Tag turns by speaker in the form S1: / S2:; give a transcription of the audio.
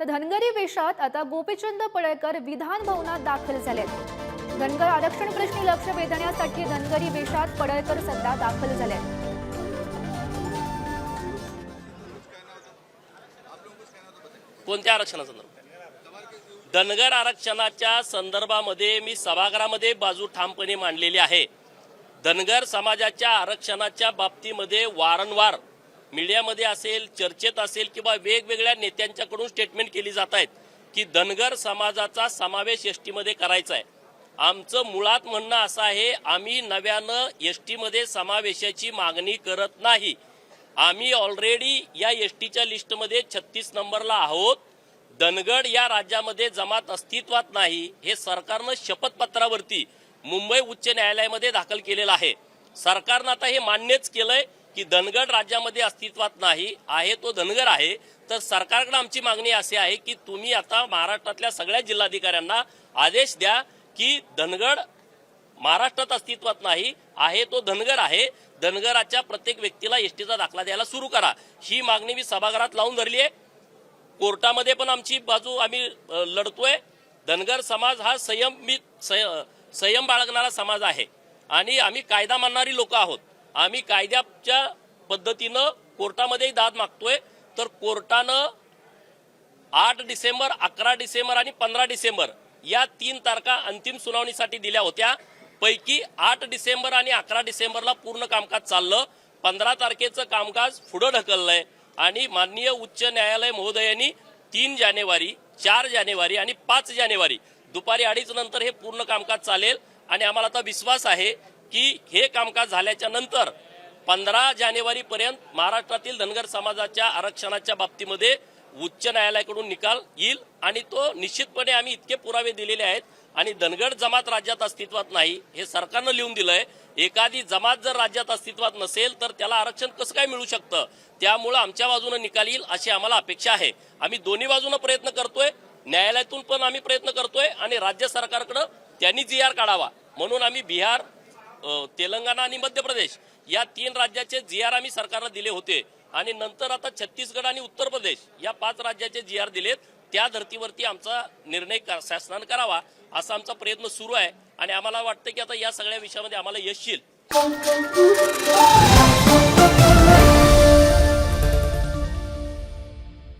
S1: तर धनगरी वेशात आता गोपीचंद पडळकर विधान भवनात दाखल झालेत. धनगर आरक्षण प्रश्नी लक्ष वेधण्यासाठी धनगरी वेशात पडळकर सध्या दाखल झालेत.
S2: कोणत्या आरक्षणासंदर्भात? धनगर आरक्षणाच्या संदर्भामध्ये मी सभागृहामध्ये बाजू ठामपणे मांडलेली आहे. धनगर समाजाच्या आरक्षणाच्या बाबतीमध्ये वारंवार मीडियामध्ये असेल चर्चेत असेल किंवा वेगवेगळ्या नेत्यांच्याकडून स्टेटमेंट केली जात आहेत की धनगर समाजाचा समावेश एस टीमध्ये करायचा आहे आमचं मुळात म्हणणं असं आहे आम्ही नव्यानं एस टीमध्ये समावेशाची मागणी करत नाही. आम्ही ऑलरेडी या एस टीच्या लिस्टमध्ये छत्तीस नंबरला आहोत. धनगड या राज्यामध्ये जमात अस्तित्वात नाही हे सरकारनं शपथपत्रावरती मुंबई उच्च न्यायालयामध्ये दाखल केलेलं आहे. सरकारनं आता हे मान्यच केलंय की धनगड राज्यामध्ये अस्तित्वात नाही आहे तो धनगर आहे तर सरकारकडे आमची मागणी अशी आहे की तुम्ही आता महाराष्ट्रातल्या सगळ्या जिल्हाधिकाऱ्यांना आदेश द्या की धनगड महाराष्ट्रात अस्तित्वात नाही आहे तो धनगर आहे धनगराच्या प्रत्येक व्यक्तीला एसटीचा दाखला द्यायला सुरू करा. ही मागणी मी सभागृहात लावून धरली आहे. कोर्टामध्ये पण आमची बाजू आम्ही लढतोय. धनगर समाज हा संयम संय- संयम बाळगणारा समाज आहे. आणि आम्ही कायदा मानणारी लोक आहोत. आम्ही कायद्याच्या पद्धतीनं कोर्टामध्येही दाद मागतोय. तर कोर्टानं आठ डिसेंबर अकरा डिसेंबर आणि पंधरा डिसेंबर या तीन तारखा अंतिम सुनावणीसाठी दिल्या होत्या. पैकी आठ डिसेंबर आणि अकरा डिसेंबरला पूर्ण कामकाज चाललं. पंधरा तारखेचं कामकाज पुढं ढकललंय. आणि माननीय उच्च न्यायालय महोदयांनी तीन जानेवारी चार जानेवारी आणि पाच जानेवारी दुपारी अडीच नंतर हे पूर्ण कामकाज चालेल. आणि आम्हाला आता विश्वास आहे की हे कामकाज झाल्याच्यानंतर पंधरा जानेवारी पर्यंत महाराष्ट्रातील धनगर समाजाच्या आरक्षणाच्या बाबतीमध्ये उच्च न्यायालयाकडून निकाल येईल आणि तो निश्चितपणे आम्ही इतके पुरावे दिलेले आहेत आणि धनगर जमात राज्यात अस्तित्वात नाही हे सरकारनं लिहून दिलंय. एखादी जमात जर राज्यात अस्तित्वात नसेल तर त्याला आरक्षण कसं काय मिळू शकतं? त्यामुळं आमच्या बाजूनं निकाल येईल अशी आम्हाला अपेक्षा आहे. आम्ही दोन्ही बाजूनं प्रयत्न करतोय. न्यायालयातून पण आम्ही प्रयत्न करतोय आणि राज्य सरकारकडं त्यांनी जी आर काढावा. म्हणून आम्ही बिहार तेलंगणा आणि मध्य प्रदेश या तीन राज्याचे जी आर आम्ही सरकारला दिले होते. आणि नंतर आता छत्तीसगड आणि उत्तर प्रदेश या पाच राज्याचे जी आर दिलेत. त्या धर्तीवरती आमचा निर्णय शासनानं करावा असा आमचा प्रयत्न सुरू आहे. आणि आम्हाला वाटतं की आता या सगळ्या विषयामध्ये आम्हाला यश येईल.